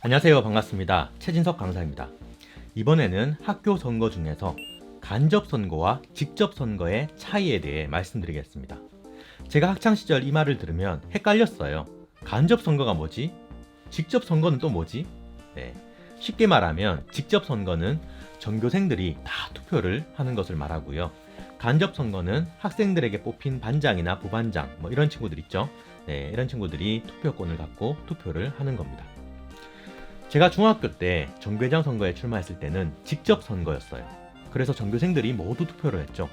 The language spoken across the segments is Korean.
안녕하세요. 반갑습니다. 최진석 강사입니다. 이번에는 학교 선거 중에서 간접 선거와 직접 선거의 차이에 대해 말씀드리겠습니다. 제가 학창 시절 이 말을 들으면 헷갈렸어요. 간접 선거가 뭐지? 직접 선거는 또 뭐지? 네. 쉽게 말하면 직접 선거는 전교생들이 다 투표를 하는 것을 말하고요. 간접 선거는 학생들에게 뽑힌 반장이나 부반장 뭐 이런 친구들 있죠. 네, 이런 친구들이 투표권을 갖고 투표를 하는 겁니다. 제가 중학교 때 전교회장 선거에 출마했을 때는 직접 선거였어요. 그래서 전교생들이 모두 투표를 했죠.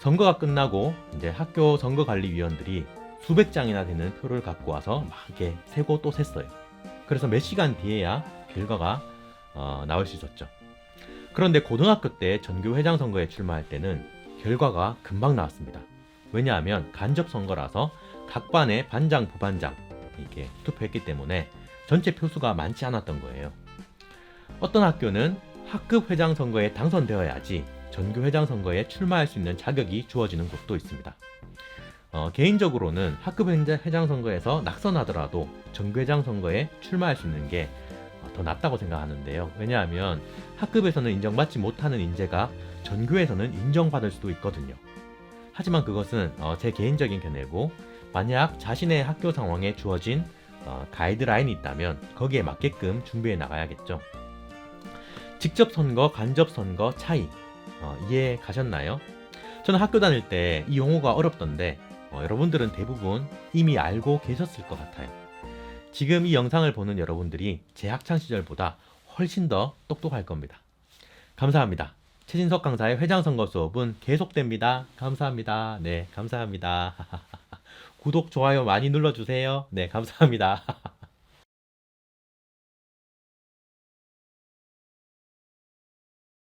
선거가 끝나고 이제 학교 선거관리위원들이 수백 장이나 되는 표를 갖고 와서 막 이렇게 세고 또 셌어요. 그래서 몇 시간 뒤에야 결과가 어, 나올 수 있었죠. 그런데 고등학교 때 전교회장 선거에 출마할 때는 결과가 금방 나왔습니다. 왜냐하면 간접 선거라서 각 반의 반장, 부반장 이렇게 투표했기 때문에 전체 표수가 많지 않았던 거예요. 어떤 학교는 학급 회장 선거에 당선되어야지 전교 회장 선거에 출마할 수 있는 자격이 주어지는 곳도 있습니다. 어, 개인적으로는 학급 회장 선거에서 낙선하더라도 전교 회장 선거에 출마할 수 있는 게 더 낫다고 생각하는데요. 왜냐하면 학급에서는 인정받지 못하는 인재가 전교에서는 인정받을 수도 있거든요. 하지만 그것은 어, 제 개인적인 견해고 만약 자신의 학교 상황에 주어진 어, 가이드라인이 있다면 거기에 맞게끔 준비해 나가야겠죠. 직접 선거, 간접 선거 차이 어, 이해 가셨나요? 저는 학교 다닐 때 이 용어가 어렵던데 어, 여러분들은 대부분 이미 알고 계셨을 것 같아요. 지금 이 영상을 보는 여러분들이 제 학창 시절보다 훨씬 더 똑똑할 겁니다. 감사합니다. 최진석 강사의 회장 선거 수업은 계속됩니다. 감사합니다. 네, 감사합니다. 구독, 좋아요 많이 눌러주세요. 네, 감사합니다.